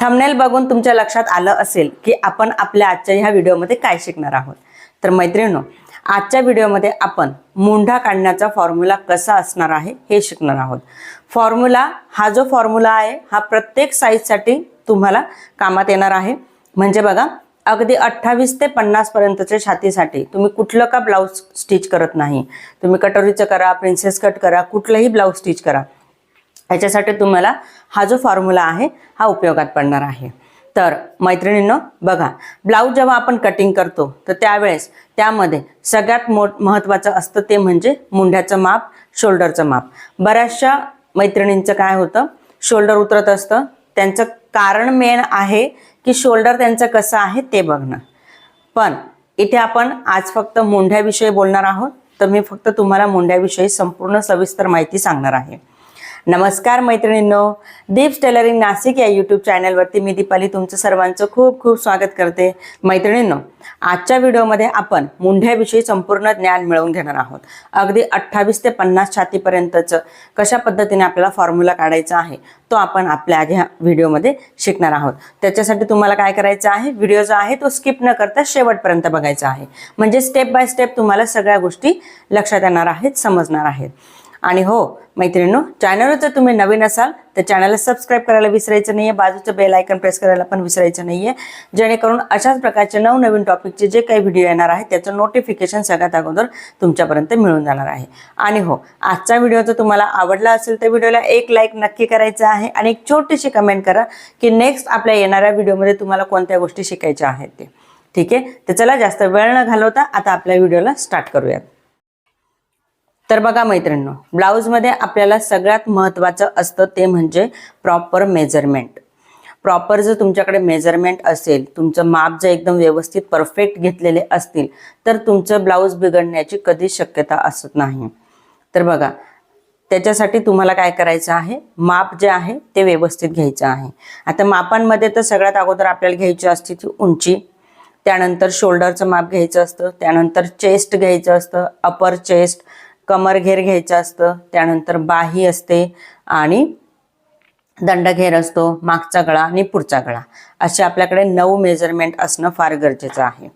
Thumbnail बघून तुमच्या लक्षात आलं असेल की आपण आपल्या आजच्या ह्या व्हिडिओमध्ये काय शिकणार आहोत. तर मैत्रिणीनो आजच्या व्हिडिओमध्ये आपण मुंढा काढण्याचा फॉर्म्युला कसा असणार आहे हे शिकणार आहोत. फॉर्म्युला हा जो फॉर्म्युला आहे हा प्रत्येक साईजसाठी तुम्हाला कामात येणार आहे. म्हणजे बघा अगदी अठ्ठावीस ते पन्नास पर्यंतच्या छातीसाठी तुम्ही कुठलं का ब्लाऊज स्टिच करत नाही. तुम्ही कटोरीचं करा प्रिन्सेस कट करा कुठलंही ब्लाऊज स्टिच करा. याच्यासाठी तुम्हाला हा जो फॉर्म्युला आहे हा उपयोगात पडणार आहे. तर मैत्रिणींनो बघा ब्लाऊज जेव्हा आपण कटिंग करतो तर त्यावेळेस त्यामध्ये सगळ्यात मो महत्त्वाचं असतं ते म्हणजे मुंढ्याचं माप शोल्डरचं माप. बऱ्याचशा मैत्रिणींचं काय होतं शोल्डर उतरत असतं. त्यांचं कारण मेन आहे की शोल्डर त्यांचं कसं आहे ते बघणं. पण इथे आपण आज फक्त मुंढ्याविषयी बोलणार आहोत. तर मी फक्त तुम्हाला मुंढ्याविषयी संपूर्ण सविस्तर माहिती सांगणार आहे. नमस्कार मैत्रिणींनो दीप्स टेलरिंग नाशिक या यूट्यूब चॅनलवरती मी दीपाली तुमचं सर्वांचं खूप खूप स्वागत करते. मैत्रिणींनो आजच्या व्हिडिओमध्ये आपण मुंढ्याविषयी संपूर्ण ज्ञान मिळवून घेणार आहोत. अगदी अठ्ठावीस ते पन्नास छातीपर्यंतचं कशा पद्धतीने आपल्याला फॉर्म्युला काढायचा आहे तो आपण आपल्या ह्या व्हिडिओमध्ये शिकणार आहोत. त्याच्यासाठी तुम्हाला काय करायचं आहे व्हिडिओ जो आहे तो स्किप न करता शेवटपर्यंत बघायचा आहे. म्हणजे स्टेप बाय स्टेप तुम्हाला सगळ्या गोष्टी लक्षात येणार आहेत समजणार आहेत. आणि हो मैत्रिणींनो चॅनलवर जर तुम्ही नवीन असाल तर चॅनलला सबस्क्राईब करायला विसरायचं नाहीये. बाजूचं बेल आयकन प्रेस करायला पण विसरायचं नाहीये. जेणेकरून अशाच प्रकारचे नवनवीन टॉपिकचे जे काही व्हिडिओ येणार आहे त्याचं नोटिफिकेशन सगळ्यात अगोदर तुमच्यापर्यंत मिळून जाणार आहे. आणि हो आजचा व्हिडिओ जर तुम्हाला आवडला असेल तर व्हिडिओला एक लाईक नक्की करायचं आहे आणि एक छोटीशी कमेंट करा की नेक्स्ट आपल्या येणाऱ्या व्हिडिओमध्ये तुम्हाला कोणत्या गोष्टी शिकायच्या आहेत ते. ठीक आहे? तर चला जास्त वेळ न घालवता आता आपल्या व्हिडिओला स्टार्ट करूयात. तर बघा मैत्रिणींनो ब्लाऊजमध्ये आपल्याला सगळ्यात महत्त्वाचं असतं ते म्हणजे प्रॉपर मेजरमेंट प्रॉपर जर तुमच्याकडे मेजरमेंट असेल तुमचं माप जर एकदम व्यवस्थित परफेक्ट घेतलेले असतील तर तुमचं ब्लाऊज बिघडण्याची कधीच शक्यता असत नाही. तर बघा त्याच्यासाठी तुम्हाला काय करायचं आहे? माप जे आहे ते व्यवस्थित घ्यायचं आहे. आता मापांमध्ये तर सगळ्यात अगोदर आपल्याला घ्यायची असते ती उंची त्यानंतर शोल्डरचं माप घ्यायचं असतं त्यानंतर चेस्ट घ्यायचं असतं अपर चेस्ट कमरघेर घ्यायचं असतं त्यानंतर बाही असते आणि दंडघेर असतो मागचा गळा आणि पुढचा गळा. असे आपल्याकडे नऊ मेजरमेंट असणं फार गरजेचं आहे.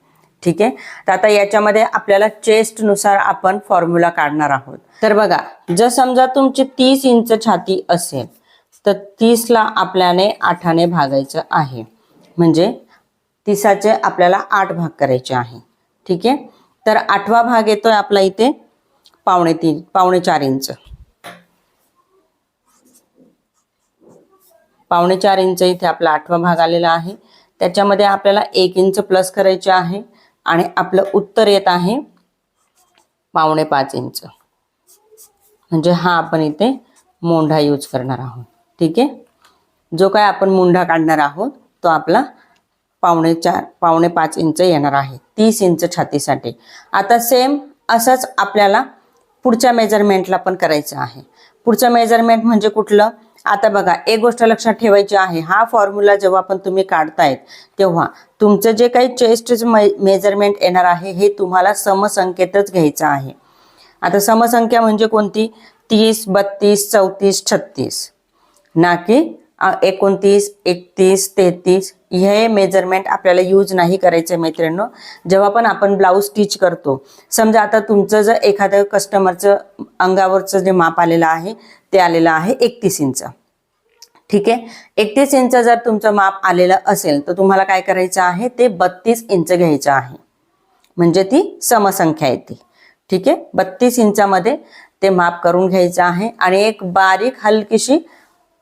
ठीक आहे? तर आता याच्यामध्ये आपल्याला चेस्टनुसार आपण फॉर्म्युला काढणार आहोत. तर बघा जर समजा तुमची तीस इंच छाती असेल तर तीसला आपल्याने आठाने भागायचं आहे. म्हणजे तिसाचे आपल्याला आठ भाग करायचे आहे. ठीक आहे? तर आठवा भाग येतोय आपला इथे. पावणे तीन पावणे चार इंच. पावणे चार इंच इथे आपला आठवा भाग आलेला आहे. त्याच्यामध्ये आपल्याला एक इंच प्लस करायचे आहे आणि आपलं उत्तर येत आहे पावणे पाच इंच. म्हणजे हा आपण इथे मोंढा यूज करणार आहोत. ठीक आहे? जो काय आपण मुंढा काढणार आहोत तो आपला पावणे चार पावणे पाच इंच येणार आहे. तीस इंच छातीसाठी. आता सेम असंच आपल्याला पुढच्या मेजरमेंटला पण करायचं आहे. पुढचं मेजरमेंट म्हणजे कुठलं? आता बघा एक गोष्ट लक्षात ठेवायची आहे. हा फॉर्म्युला जेव्हा पण तुम्ही काढतायत तेव्हा तुमचं जे काही चेस्ट मेजरमेंट येणार आहे हे तुम्हाला समसंख्येतच घ्यायचं आहे. आता समसंख्या म्हणजे कोणती? तीस बत्तीस चौतीस छत्तीस. ना की एकोणतीस एकतीस तेहतीस हे मेजरमेंट आपल्याला यूज नाही करायचं आहे मैत्रिणींनो. जेव्हा पण आपण ब्लाऊज स्टिच करतो समजा आता तुमचं जर एखादं कस्टमरचं अंगावरचं जे माप आलेलं आहे ते आलेलं आहे एकतीस इंच. ठीक आहे? एकतीस इंच जर तुमचं माप आलेलं असेल तर तुम्हाला काय करायचं आहे? ते बत्तीस इंच घ्यायचं आहे. म्हणजे ती समसंख्या येते. ठीक आहे? बत्तीस इंचामध्ये ते माप करून घ्यायचं आहे. आणि एक बारीक हलकीशी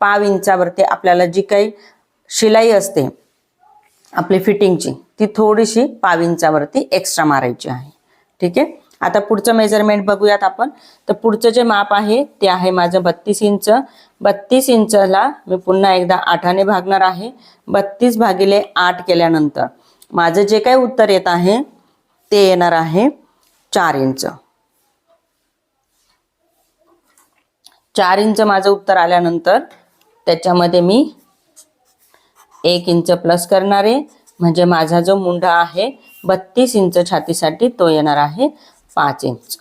पाव इंचावरती आपल्याला जी काही शिलाई असते आपली फिटिंगची ती थोडीशी पाव इंचावरती एक्स्ट्रा मारायची आहे. ठीक आहे? आता पुढचं मेजरमेंट बघूयात आपण. तर पुढचं जे माप आहे ते आहे माझं बत्तीस इंच. बत्तीस इंचला मी पुन्हा एकदा आठाने भागणार आहे. बत्तीस भागिले आठ केल्यानंतर माझं जे काही उत्तर येत आहे ते येणार आहे चार इंच. चार इंच माझं उत्तर आल्यानंतर त्याच्यामध्ये मी एक इंच प्लस करणार आहे. म्हणजे माझा जो मुंडा आहे बत्तीस इंच छातीसाठी तो येणार आहे पाच इंच.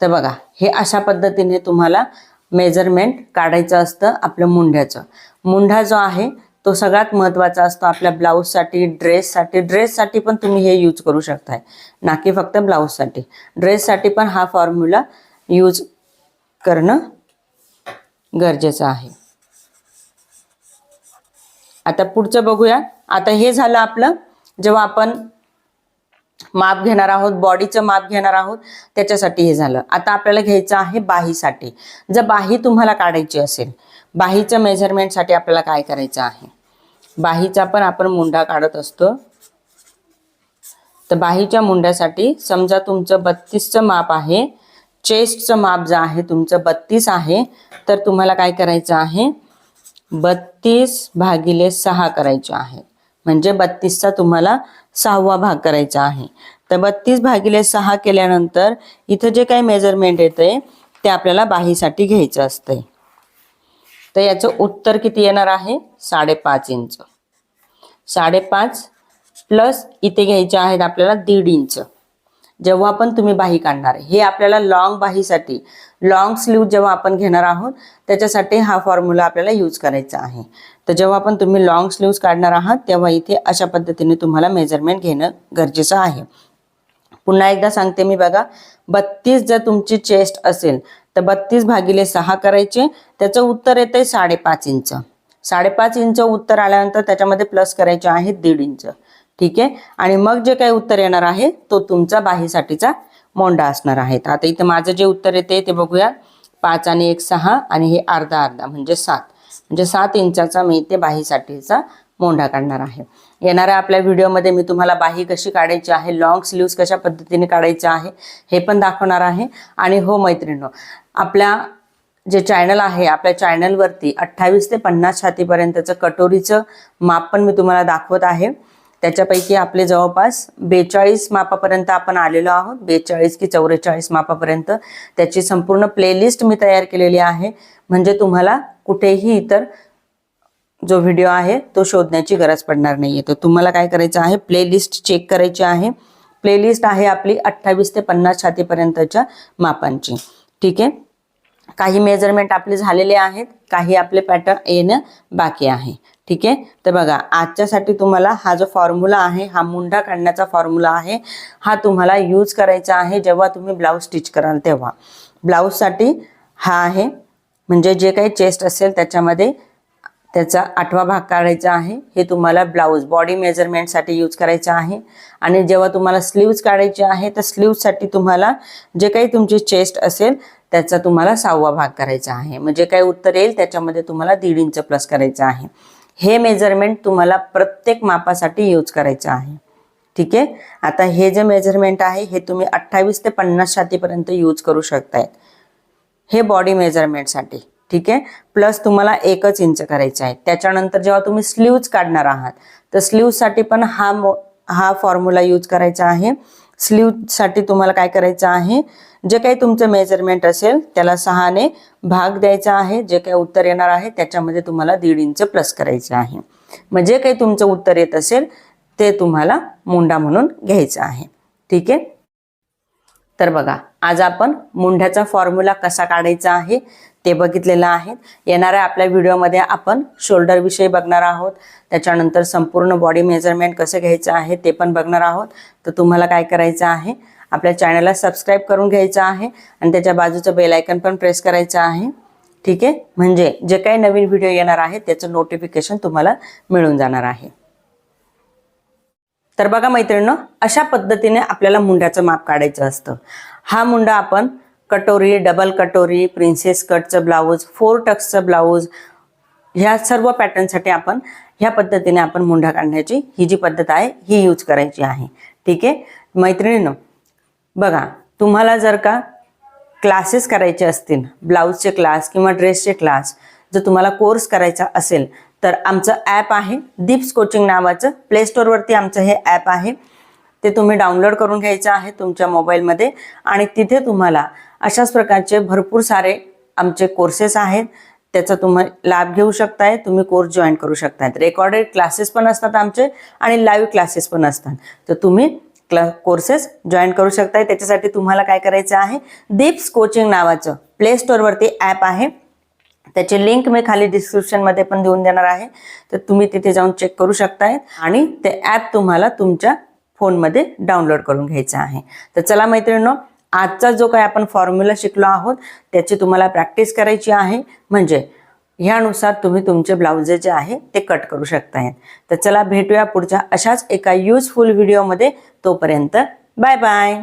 तर बघा हे अशा पद्धतीने तुम्हाला मेजरमेंट काढायचं असतं आपल्या मुंड्याचं. मुंडा जो आहे तो सगळ्यात महत्त्वाचा असतो आपल्या ब्लाऊजसाठी ड्रेससाठी. ड्रेससाठी पण तुम्ही हे यूज करू शकताय. ना की फक्त ब्लाऊजसाठी. ड्रेससाठी पण हा फॉर्म्युला यूज करणं गरजेचं आहे. आता पुढचं बघूया. आता हे झालं आपलं जेव्हा आपण माप घेणार आहोत बॉडीचं माप घेणार आहोत त्याच्यासाठी हे झालं. आता आपल्याला घ्यायचं आहे बाहीसाठी. जर बाही तुम्हाला काढायची असेल बाहीचं मेजरमेंटसाठी आपल्याला काय करायचं आहे? बाहीचा पण आपण मुंडा काढत असतो. तर बाहीच्या मुंड्यासाठी समजा तुमचं बत्तीसचं माप आहे चेस्टचं माप जे आहे तुमचं बत्तीस आहे तर तुम्हाला काय करायचं आहे? बत्तीस भागिले सहा करायचे आहे. म्हणजे बत्तीसचा तुम्हाला सहावा भाग करायचा आहे. तर बत्तीस भागिले सहा केल्यानंतर इथं जे काही मेजरमेंट येते ते आपल्याला बाहीसाठी घ्यायचं असतंय. तर याचं उत्तर किती येणार आहे? साडेपाच इंच. साडेपाच प्लस इथे घ्यायचे आहेत आपल्याला दीड इंच. जेव्हा पण तुम्ही बाही काढणार हे आपल्याला लॉंग बाहीसाठी लॉंग स्लीव जेव्हा आपण घेणार आहोत त्याच्यासाठी हा फॉर्म्युला आपल्याला यूज करायचा आहे. तर जेव्हा पण तुम्ही लॉंग स्लीव्स काढणार आहात तेव्हा इथे अशा पद्धतीने तुम्हाला मेजरमेंट घेणं गरजेचं आहे. पुन्हा एकदा सांगते मी बघा बत्तीस जर तुमची चेस्ट असेल तर बत्तीस भागिले सहा करायचे त्याचं उत्तर येतंय साडेपाच इंच. साडेपाच इंच उत्तर आल्यानंतर त्याच्यामध्ये प्लस करायचे आहे दीड इंच. ठीक आहे? आणि मग जे काही उत्तर येणार आहे तो तुमचा बाहीसाठीचा मोंडा असणार आहे. आता इथं माझं जे उत्तर येते ते बघूया. पाच आणि एक सहा आणि हे अर्धा अर्धा म्हणजे सात. म्हणजे सात इंचाचा मी इथे बाहीसाठीचा मोंढा काढणार आहे. येणाऱ्या आपल्या व्हिडिओमध्ये मी तुम्हाला बाही कशी काढायची आहे लॉंग स्लीव्स कशा पद्धतीने काढायचं आहे हे पण दाखवणार आहे. आणि हो मैत्रिणींनो आपल्या जे चॅनल आहे आपल्या चॅनलवरती अठ्ठावीस ते पन्नास छातीपर्यंतचं कटोरीचं माप पण मी तुम्हाला दाखवत आहे. त्याच्यापैकी आपले जवळपास बेचाळीस मापापर्यंत आपण आलेलो आहोत. बेचाळीस की चौवेचाळीस मापापर्यंत त्याची संपूर्ण प्लेलिस्ट मी तयार केलेली आहे. म्हणजे तुम्हाला कुठेही इतर जो व्हिडिओ आहे तो शोधण्याची गरज पडणार नाहीये. तर तुम्हाला काय करायचं आहे? प्लेलिस्ट चेक करायची आहे. प्लेलिस्ट आहे आपली अठ्ठावीस ते पन्नास छातीपर्यंतच्या मापांची. ठीक आहे? काही मेजरमेंट आपले झालेले आहेत. काही आपले पॅटर्न येणं बाकी आहे. ठीक आहे? तर बघा आजच्यासाठी तुम्हाला हा जो फॉर्म्युला आहे हा मुंडा काढण्याचा फॉर्म्युला आहे हा तुम्हाला यूज करायचा आहे जेव्हा तुम्ही ब्लाऊज स्टिच कराल तेव्हा. ब्लाऊजसाठी हा आहे म्हणजे जे काही चेस्ट असेल त्याच्यामध्ये त्याचा आठवा भाग काढायचा आहे हे तुम्हाला ब्लाऊज बॉडी मेजरमेंटसाठी यूज करायचं आहे. आणि जेव्हा तुम्हाला स्लीव्ज काढायचे आहे तर स्लीव्जसाठी तुम्हाला जे काही तुमची चेस्ट असेल त्याचा तुम्हाला सहावा भाग करायचा आहे. म्हणजे काही उत्तर येईल त्याच्यामध्ये तुम्हाला दीड इंच प्लस करायचं आहे. हे मेजरमेंट तुम्हाला प्रत्येक मापासाठी यूज करायचं आहे. ठीक आहे? आता हे जे मेजरमेंट आहे हे तुम्ही अठ्ठावीस ते पन्नास छातीपर्यंत यूज करू शकतायत. हे बॉडी मेजरमेंटसाठी ठीक आहे? प्लस तुम्हाला एकच इंच करायचं आहे. त्याच्यानंतर जेव्हा तुम्ही स्लीव्ज काढणार आहात तर स्लीव्जसाठी पण हा मो हा फॉर्म्युला यूज करायचा आहे. स्लीवसाठी तुम्हाला काय करायचं आहे? जे काही तुमचं मेजरमेंट असेल त्याला सहाने भाग द्यायचा आहे. जे काही उत्तर येणार आहे त्याच्यामध्ये तुम्हाला दीड इंच प्लस करायचं आहे. मग जे काही तुमचं उत्तर येत असेल ते तुम्हाला मुंडा म्हणून घ्यायचं आहे. ठीक आहे? तर बघा आज आपण मुंढ्याचा फॉर्म्युला कसा काढायचा आहे ते बघितलेलं आहे. येणाऱ्या आपल्या व्हिडिओमध्ये आपण शोल्डर विषयी बघणार आहोत. त्याच्यानंतर संपूर्ण बॉडी मेजरमेंट कसं घ्यायचं आहे ते पण बघणार आहोत. तर तुम्हाला काय करायचं आहे आपल्या चॅनलला सबस्क्राईब करून घ्यायचं आहे आणि त्याच्या बाजूचं बेलायकन पण प्रेस करायचं आहे. ठीक आहे? म्हणजे जे काही नवीन व्हिडिओ येणार आहे त्याचं नोटिफिकेशन तुम्हाला मिळून जाणार आहे. तर बघा मैत्रिणीनं अशा पद्धतीने आपल्याला मुंड्याचं माप काढायचं असतं. हा मुंडा आपण कटोरी डबल कटोरी प्रिन्सेस कटचं ब्लाऊज फोर टक्सचं ब्लाऊज ह्या सर्व पॅटर्नसाठी आपण ह्या पद्धतीने आपण मुंडा काढण्याची ही जी पद्धत आहे ही यूज करायची आहे. ठीक आहे? मैत्रिणीनं बघा तुम्हाला जर का क्लासेस करायचे असतील ब्लाऊजचे क्लास किंवा ड्रेसचे क्लास जर तुम्हाला कोर्स करायचा असेल तर आमचं ॲप आहे. दीप्स कोचिंग नावाचं प्ले स्टोअरवरती आमचं हे ॲप आहे. ते तुम्ही डाउनलोड करून घ्यायचं आहे तुमच्या मोबाईलमध्ये आणि तिथे तुम्हाला अशाच प्रकारचे भरपूर सारे आमचे कोर्सेस आहेत. त्याचा तुम्ही लाभ घेऊ शकताय. तुम्ही कोर्स जॉईन करू शकतायत रेकॉर्डेड क्लासेस पण असतात आमचे आणि लाईव्ह क्लासेस पण असतात. तर तुम्ही क्ला कोर्सेस जॉईन करू शकताय. त्याच्यासाठी तुम्हाला काय करायचं आहे? दीप्स कोचिंग नावाचं प्ले स्टोअरवरती ॲप आहे. त्याची लिंक मी खाली डिस्क्रिप्शनमध्ये पण देऊन देणार आहे. तर तुम्ही तिथे जाऊन चेक करू शकताय. आणि ते ॲप तुम्हाला तुमच्या फोनमध्ये डाउनलोड करून घ्यायचं आहे. तर चला मैत्रिणींनो आजचा जो काही आपण फॉर्म्युला शिकलो आहोत त्याची तुम्हाला प्रॅक्टिस करायची आहे. म्हणजे ह्यानुसार तुम्ही तुमचे ब्लाउजे जे आहे ते कट करू शकताय. तर चला भेटूया पुढच्या अशाच एका युजफुल व्हिडिओमध्ये तोपर्यंत बाय बाय